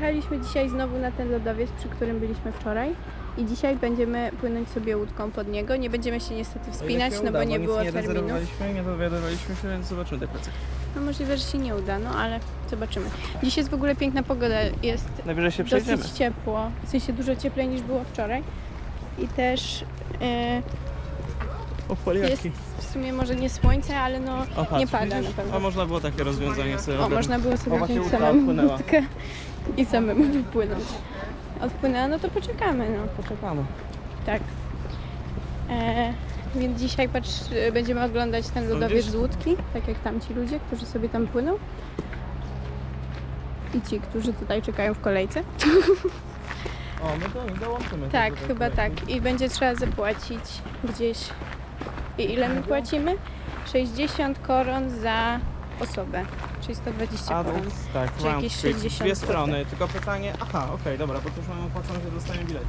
Przyjechaliśmy dzisiaj znowu na ten lodowiec, przy którym byliśmy wczoraj. I dzisiaj będziemy płynąć sobie łódką pod niego. Nie będziemy się niestety wspinać, no bo nie było nie rezerwowaliśmy, nie dowiadywaliśmy się, więc zobaczymy te prace. No możliwe, że się nie uda, no ale zobaczymy. Dziś jest w ogóle piękna pogoda, jest Najwyżej się przejdziemy. dosyć ciepło, w sensie dużo cieplej niż było wczoraj. I też O, jest w sumie może nie słońce, ale no O, patrz, nie pada widzisz? na pewno. A można było takie rozwiązanie sobie O, ogarnąć. można było sobie wziąć odpłynęła. łódkę i samemu wypłynąć. Odpłynęła, no to poczekamy, no. Poczekamy. Tak. E, więc dzisiaj patrz, będziemy oglądać ten widzisz? z łódki, tak jak tamci ludzie, którzy sobie tam płyną. I ci, którzy tutaj czekają w kolejce. O, my to dołączymy. Tak, chyba tak. I będzie trzeba zapłacić gdzieś. I ile my płacimy? 60 koron za osobę, czyli 120 A, koron. tak, Czy mam jakieś dwie 60 dwie strony, tylko pytanie, aha, okej, dobra, bo to już mamy opłacone, że dostaniemy bilet.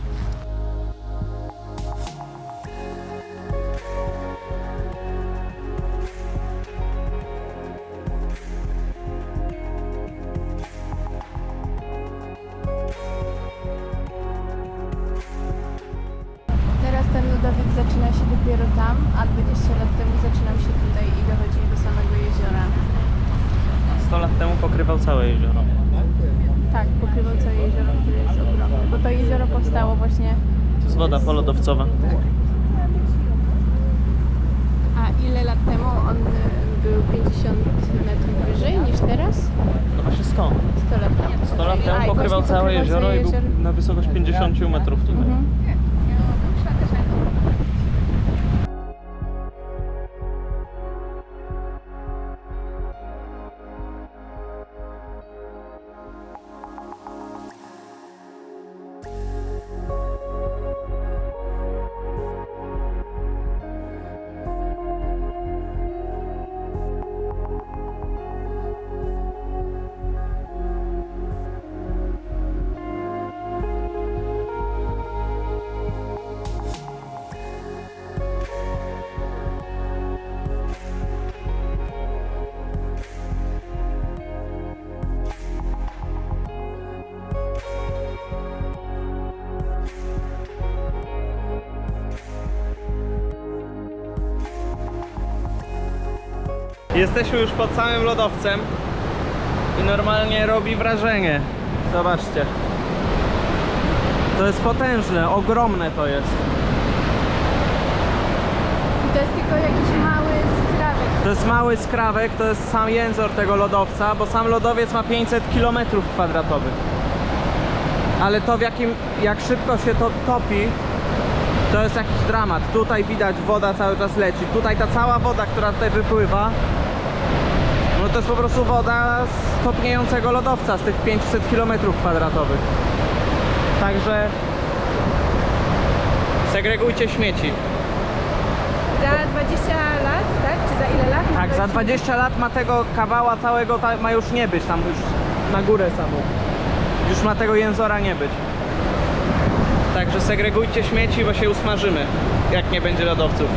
Polodowcowa. A ile lat temu on był 50 metrów wyżej niż teraz? No właśnie skąd? 100 lat temu. 100 lat temu pokrywał całe jezioro i był na wysokość 50 metrów tutaj. Mhm. Jesteśmy już pod samym lodowcem i normalnie robi wrażenie. Zobaczcie. To jest potężne, ogromne to jest. I to jest tylko jakiś mały skrawek. To jest mały skrawek, to jest sam jęzor tego lodowca, bo sam lodowiec ma 500 km kwadratowych. Ale to w jakim, jak szybko się to topi, to jest jakiś dramat. Tutaj widać woda cały czas leci. Tutaj ta cała woda, która tutaj wypływa, to jest po prostu woda z topniejącego lodowca, z tych 500 km kwadratowych. Także segregujcie śmieci. Za 20 lat, tak? Czy za ile lat? Tak, za już- 20 lat ma tego kawała całego, ta, ma już nie być tam już na górę samą. Już ma tego jęzora nie być. Także segregujcie śmieci, bo się usmażymy, jak nie będzie lodowców.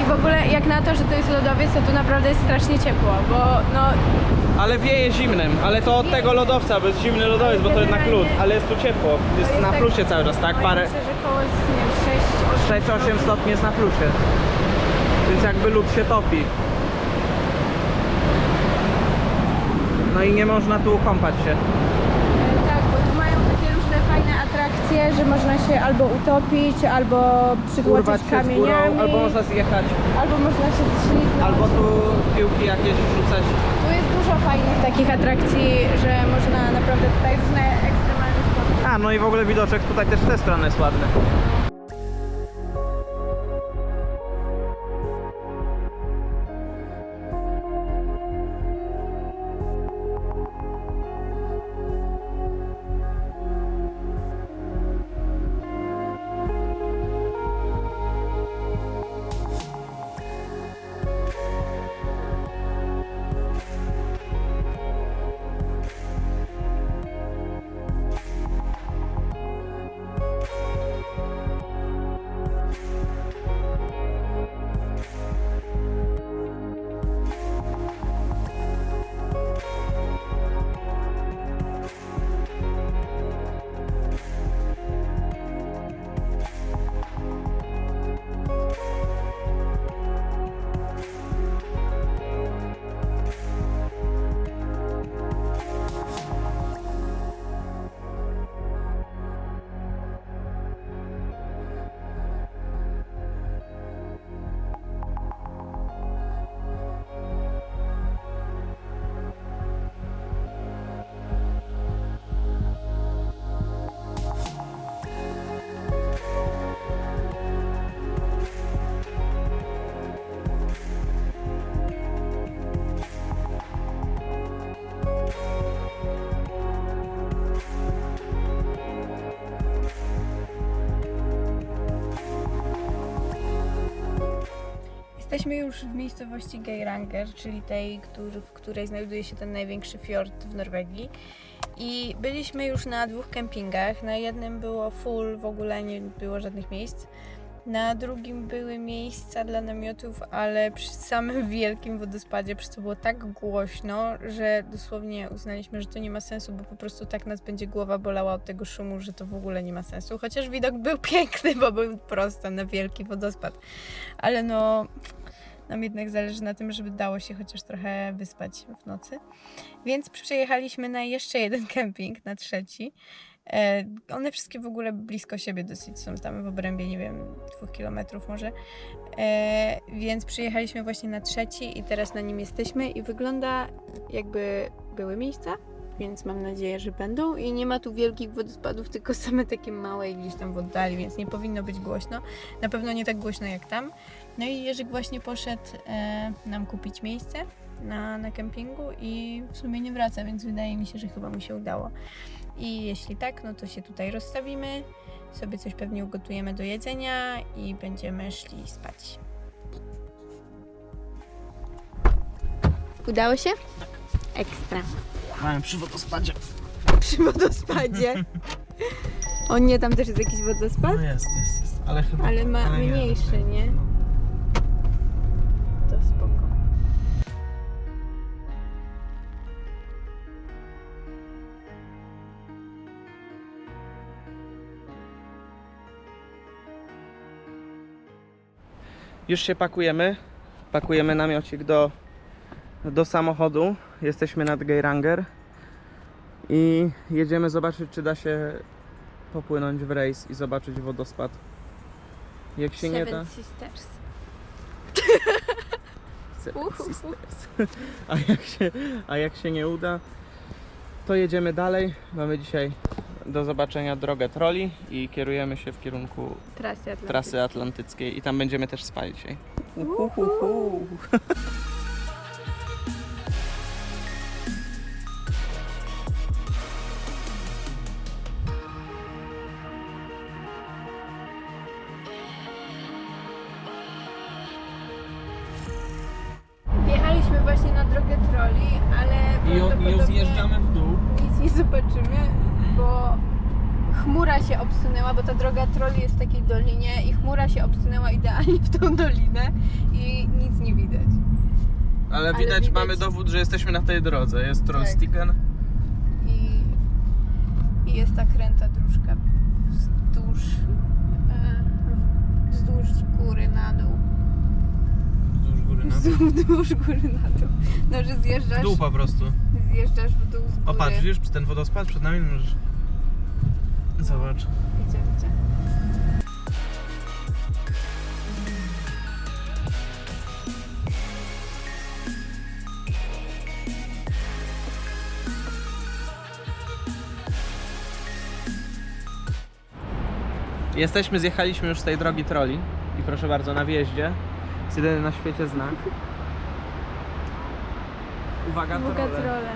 I w ogóle jak na to, że to jest lodowiec, to tu naprawdę jest strasznie ciepło, bo no Ale wieje zimnym, ale to od tego lodowca, bo jest zimny lodowiec, bo to jednak lód, ale jest tu ciepło. Jest jest na tak- plusie cały czas, tak? Parę, myślę, że koło nie wiem, 6, 6-8 stopni jest na plusie. Więc jakby lód się topi. No i nie można tu kąpać się. Tak, bo tu mają takie różne fajne atrakcje, że można się albo utopić, albo się z górą, kamieniami, albo można zjechać, albo można się zślizgnąć. albo tu piłki jakieś rzucać. Tu jest dużo fajnych takich atrakcji, że można naprawdę tutaj różne ekstremalne sporty. A, no i w ogóle widoczek tutaj też z tej strony jest ładny. Jesteśmy już w miejscowości Geiranger, czyli tej, w której znajduje się ten największy fiord w Norwegii. I byliśmy już na dwóch kempingach. Na jednym było full, w ogóle nie było żadnych miejsc. Na drugim były miejsca dla namiotów, ale przy samym wielkim wodospadzie, przez co było tak głośno, że dosłownie uznaliśmy, że to nie ma sensu, bo po prostu tak nas będzie głowa bolała od tego szumu, że to w ogóle nie ma sensu. Chociaż widok był piękny, bo był prosto na wielki wodospad. Ale no, nam jednak zależy na tym, żeby dało się chociaż trochę wyspać w nocy. Więc przyjechaliśmy na jeszcze jeden kemping, na trzeci. E, one wszystkie w ogóle blisko siebie dosyć są tam w obrębie, nie wiem, dwóch kilometrów może. E, więc przyjechaliśmy właśnie na trzeci i teraz na nim jesteśmy i wygląda jakby były miejsca, więc mam nadzieję, że będą i nie ma tu wielkich wodospadów, tylko same takie małe i gdzieś tam w oddali, więc nie powinno być głośno. Na pewno nie tak głośno jak tam. No i Jerzyk właśnie poszedł e, nam kupić miejsce na, na kempingu i w sumie nie wraca, więc wydaje mi się, że chyba mu się udało. I jeśli tak, no to się tutaj rozstawimy, sobie coś pewnie ugotujemy do jedzenia i będziemy szli spać. Udało się? Ekstra. Mamy przy wodospadzie. Przy wodospadzie. O nie, tam też jest jakiś wodospad? No jest, jest, jest. Ale chyba... Ale ma nie. mniejszy, nie? Już się pakujemy. Pakujemy namiocik do, do samochodu. Jesteśmy nad Geiranger. I jedziemy zobaczyć, czy da się popłynąć w rejs i zobaczyć wodospad. Jak się nie da. Sisters. Seven Uhu. Sisters. A jak, się, a jak się nie uda, to jedziemy dalej. Mamy dzisiaj do zobaczenia drogę troli i kierujemy się w kierunku Trasy Atlantyckiej. trasy atlantyckiej i tam będziemy też spać dzisiaj. Uhu. Widać, widać- mamy dowód, że jesteśmy na tej drodze. Jest Trollstigen. I, i jest ta kręta dróżka wzdłuż, e, wzdłuż góry na dół. Wzdłuż góry na dół. Wzdłuż góry na dół. No, że zjeżdżasz, W dół po prostu. zjeżdżasz w dół z góry. O patrz, widzisz, ten wodospad przed nami możesz... Zobacz. Widzę, widzę. Jesteśmy, zjechaliśmy już z tej drogi troli. I proszę bardzo, na wjeździe jest jedyny na świecie znak. Uwaga, Uwaga, trole. trole.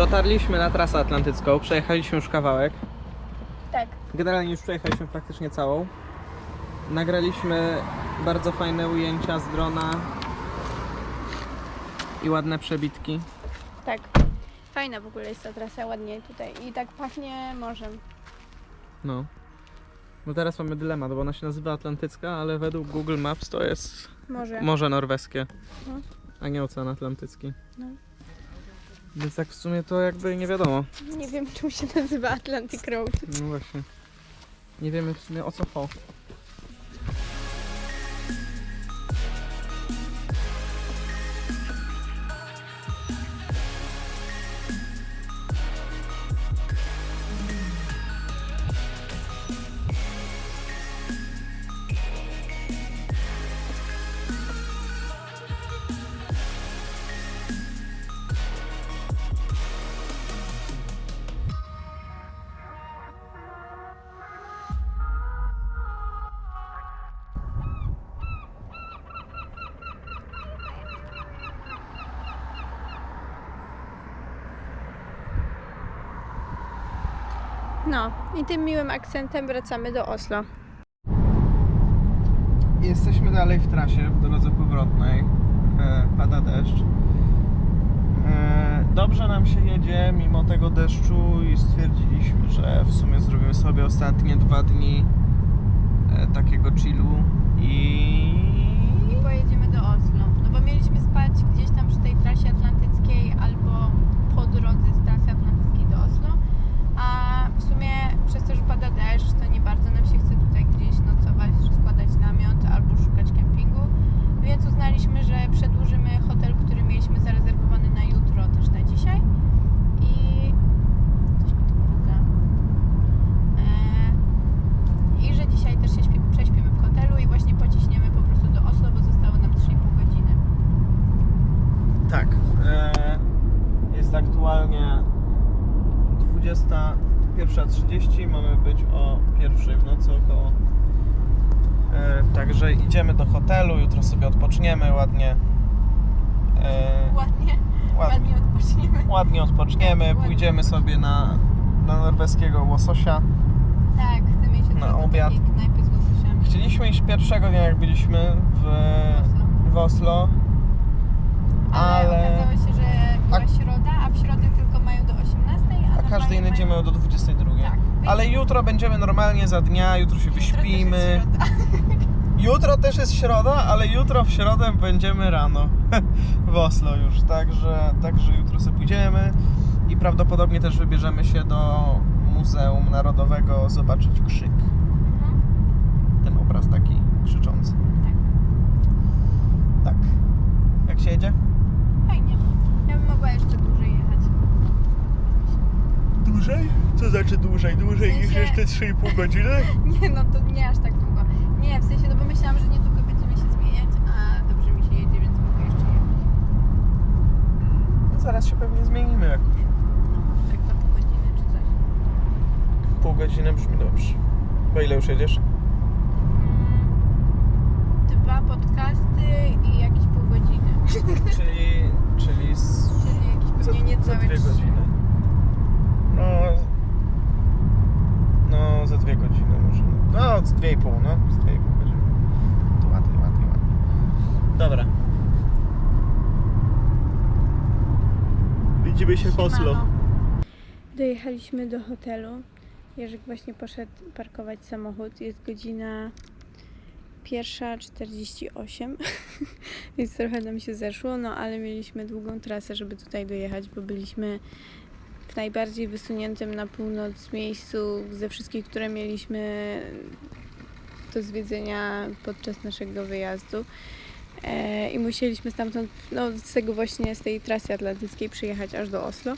Dotarliśmy na trasę atlantycką, przejechaliśmy już kawałek. Tak. Generalnie już przejechaliśmy praktycznie całą. Nagraliśmy bardzo fajne ujęcia z drona i ładne przebitki. Tak. Fajna w ogóle jest ta trasa, ładnie tutaj. I tak pachnie morzem. No. No teraz mamy dylemat, bo ona się nazywa Atlantycka, ale według Google Maps to jest Morze. Morze Norweskie, No. a nie Ocean Atlantycki. No. Więc tak w sumie to jakby nie wiadomo. Nie wiem, czemu się nazywa Atlantic Road. No właśnie. Nie wiemy w sumie o co chodzi. No, i tym miłym akcentem wracamy do Oslo. Jesteśmy dalej w trasie, w drodze powrotnej. E, pada deszcz. E, dobrze nam się jedzie mimo tego deszczu i stwierdziliśmy, że w sumie zrobimy sobie ostatnie dwa dni e, takiego chillu i pojedziemy do Oslo. No bo mieliśmy spać gdzieś tam przy tej trasie atlantyckiej albo po drodze z trasy atlantyckiej do Oslo. A w sumie przez to, że pada deszcz, to nie bardzo nam się chce tutaj gdzieś nocować, rozkładać namiot albo szukać kempingu. Więc uznaliśmy, że przedłużymy hotel, który mieliśmy zarezerwowany na jutro, też na dzisiaj. I coś mi tu mruga. Eee, I że dzisiaj też się śpi- prześpimy w hotelu i właśnie pociśniemy po prostu do Oslo, bo zostało nam 3,5 godziny. Tak. E, jest aktualnie 21.30, mamy być o pierwszej w nocy około. E, także idziemy do hotelu, jutro sobie odpoczniemy ładnie. E, Ładnie, ładnie odpoczniemy. ładnie odpoczniemy, Ładnie. pójdziemy sobie na, na norweskiego łososia. Tak, chcę mieć Na obiad. knajpy z łososiami. Chcieliśmy iść pierwszego dnia, jak byliśmy w, Oslo. w Oslo, Ale, ale okazało się, że była A- środa, a w środę tylko mają do 18, a, a każdy inny dzień mają... do 22. Tak. Ale jutro będziemy normalnie za dnia, jutro się Jutro wyśpimy. Jutro też jest środa, ale jutro w środę będziemy rano w Oslo już, także, także jutro sobie pójdziemy i prawdopodobnie też wybierzemy się do Muzeum Narodowego zobaczyć krzyk. Mhm. Ten obraz taki krzyczący. Tak. Tak. Jak się jedzie? Fajnie. Ja bym mogła jeszcze dłużej jechać. Dłużej? Co znaczy dłużej? Dłużej W sensie- niż jeszcze 3,5 godziny? Nie no, to nie aż tak długo. Nie, w sensie, myślałam, że niedługo będziemy się zmieniać, a dobrze mi się jedzie, więc mogę jeszcze jechać. No zaraz się pewnie zmienimy jakoś. No, tak za pół godziny czy coś. Pół godziny brzmi dobrze. Po ile już jedziesz? Mm, Dwa podcasty i jakieś pół godziny. czyli, czyli z Czyli jakieś Za, pewnie niecałe za dwie trzy. godziny. No. No, za dwie godziny może. No, z dwie i pół, no. Z dwie i pół godziny. To ładnie, ładnie, ładnie. Dobra. Widzimy się w Oslo. Dojechaliśmy do hotelu. Jerzyk właśnie poszedł parkować samochód. Jest godzina 1.48, więc trochę nam się zeszło, no ale mieliśmy długą trasę, żeby tutaj dojechać, bo byliśmy w najbardziej wysuniętym na północ miejscu ze wszystkich, które mieliśmy do zwiedzenia podczas naszego wyjazdu. E, I musieliśmy stamtąd, no z tego właśnie, z tej trasy atlantyckiej przyjechać aż do Oslo.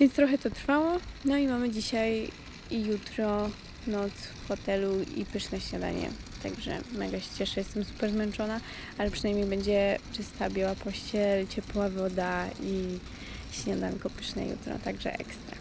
Więc trochę to trwało. No i mamy dzisiaj i jutro noc w hotelu i pyszne śniadanie. Także mega się cieszę, jestem super zmęczona, ale przynajmniej będzie czysta biała pościel, ciepła woda i śniadanko pyszne jutro, także ekstra.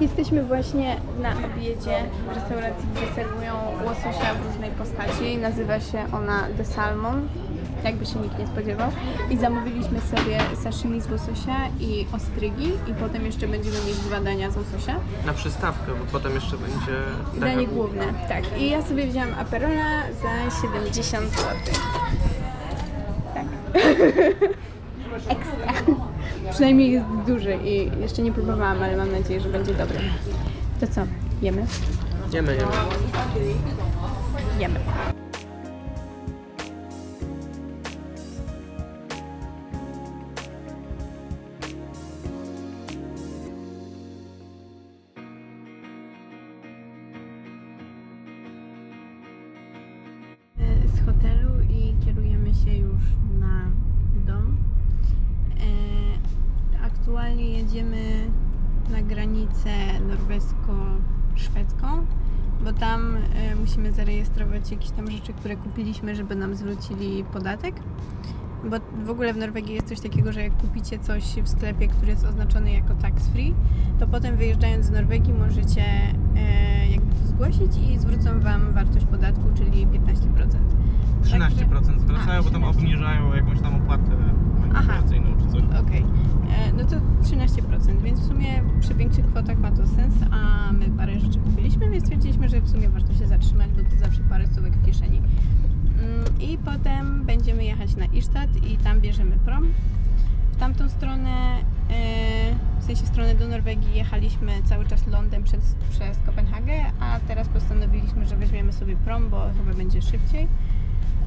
Jesteśmy właśnie na obiedzie w restauracji, gdzie serwują łososia w różnej postaci. Nazywa się ona The Salmon, jakby się nikt nie spodziewał. I zamówiliśmy sobie sashimi z łososia i ostrygi i potem jeszcze będziemy mieć dwa dania z łososia. Na przystawkę, bo potem jeszcze będzie... Danie główne, tak. I ja sobie wzięłam Aperola za 70 zł. Tak. Ekstra. Przynajmniej jest duży i jeszcze nie próbowałam, ale mam nadzieję, że będzie dobry. To co? Jemy? Jemy, jemy. Tam e, musimy zarejestrować jakieś tam rzeczy, które kupiliśmy, żeby nam zwrócili podatek. Bo w ogóle w Norwegii jest coś takiego, że jak kupicie coś w sklepie, który jest oznaczony jako tax free, to potem wyjeżdżając z Norwegii możecie e, jakby to zgłosić i zwrócą Wam wartość podatku, czyli 15%. 13% zwracają, A, bo tam 13. obniżają jakąś tam opłatę manipulacyjną czy coś. Okej, E, no to 13%, więc w sumie przy większych kwotach ma to sens, a my parę rzeczy kupiliśmy, więc stwierdziliśmy, że w sumie warto się zatrzymać, bo to zawsze parę stówek w kieszeni. Mm, I potem będziemy jechać na Istad i tam bierzemy prom. W tamtą stronę, e, w sensie stronę do Norwegii jechaliśmy cały czas lądem przez, przez Kopenhagę, a teraz postanowiliśmy, że weźmiemy sobie prom, bo chyba będzie szybciej.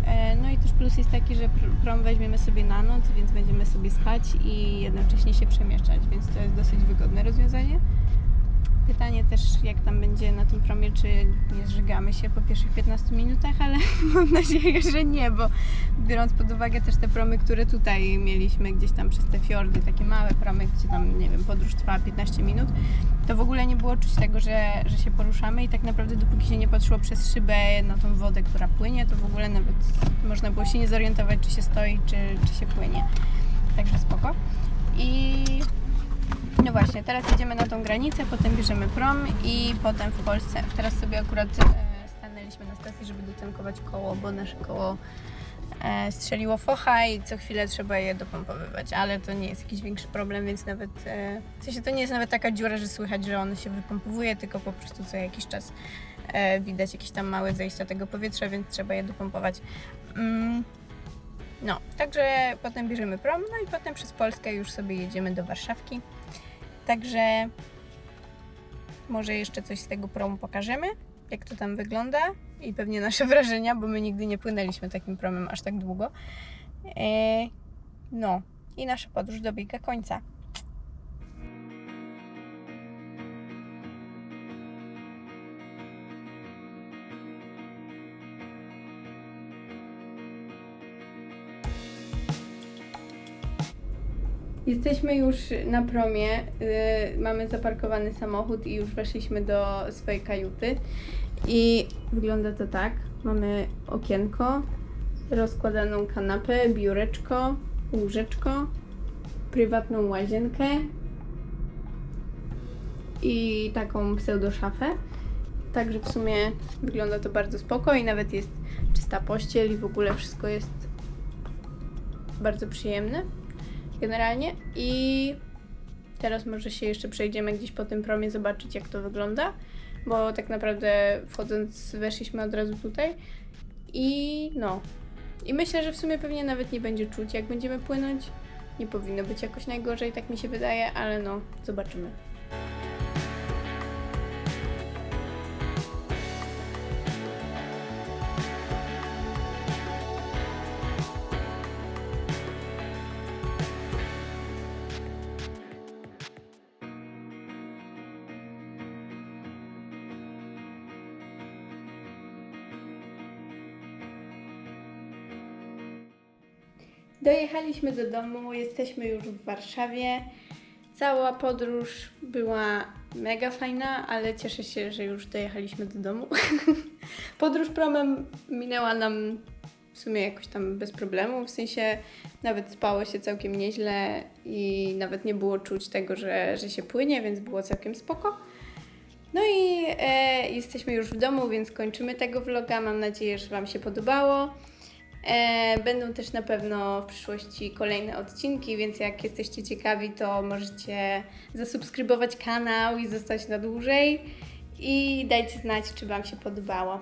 E, No i też plus jest taki, że pr- prom weźmiemy sobie na noc, więc będziemy sobie spać i jednocześnie się przemieszczać, więc to jest dosyć wygodne rozwiązanie. Pytanie też, jak tam będzie na tym promie, czy nie zżygamy się po pierwszych 15 minutach, ale mam nadzieję, że nie, bo biorąc pod uwagę też te promy, które tutaj mieliśmy gdzieś tam przez te fiordy, takie małe promy, gdzie tam, nie wiem, podróż trwała 15 minut, to w ogóle nie było czuć tego, że, że się poruszamy i tak naprawdę dopóki się nie patrzyło przez szybę na tą wodę, która płynie, to w ogóle nawet można było się nie zorientować, czy się stoi, czy, czy się płynie. Także spoko. I no właśnie, teraz jedziemy na tą granicę, potem bierzemy prom i potem w Polsce. Teraz sobie akurat e, stanęliśmy na stacji, żeby dotankować koło, bo nasze koło e, strzeliło focha i co chwilę trzeba je dopompowywać, ale to nie jest jakiś większy problem, więc nawet e, w sensie to nie jest nawet taka dziura, że słychać, że on się wypompowuje, tylko po prostu co jakiś czas e, widać jakieś tam małe zejścia tego powietrza, więc trzeba je dopompować. Mm. No, także potem bierzemy prom, no i potem przez Polskę już sobie jedziemy do Warszawki. Także może jeszcze coś z tego promu pokażemy, jak to tam wygląda i pewnie nasze wrażenia, bo my nigdy nie płynęliśmy takim promem aż tak długo. E, no i nasza podróż dobiega końca. Jesteśmy już na promie. y, mamy zaparkowany samochód i już weszliśmy do swojej kajuty. I wygląda to tak. Mamy okienko, rozkładaną kanapę, biureczko, łóżeczko, prywatną łazienkę i taką pseudoszafę. Także w sumie wygląda to bardzo spoko i nawet jest czysta pościel i w ogóle wszystko jest bardzo przyjemne generalnie i teraz może się jeszcze przejdziemy gdzieś po tym promie zobaczyć jak to wygląda, bo tak naprawdę wchodząc weszliśmy od razu tutaj i no i myślę, że w sumie pewnie nawet nie będzie czuć jak będziemy płynąć. Nie powinno być jakoś najgorzej, tak mi się wydaje, ale no zobaczymy. Dojechaliśmy do domu, jesteśmy już w Warszawie. Cała podróż była mega fajna, ale cieszę się, że już dojechaliśmy do domu. podróż promem minęła nam w sumie jakoś tam bez problemu, w sensie nawet spało się całkiem nieźle i nawet nie było czuć tego, że, że się płynie, więc było całkiem spoko. No i e, jesteśmy już w domu, więc kończymy tego vloga. Mam nadzieję, że Wam się podobało. E, będą też na pewno w przyszłości kolejne odcinki, więc jak jesteście ciekawi, to możecie zasubskrybować kanał i zostać na dłużej. I dajcie znać, czy Wam się podobało.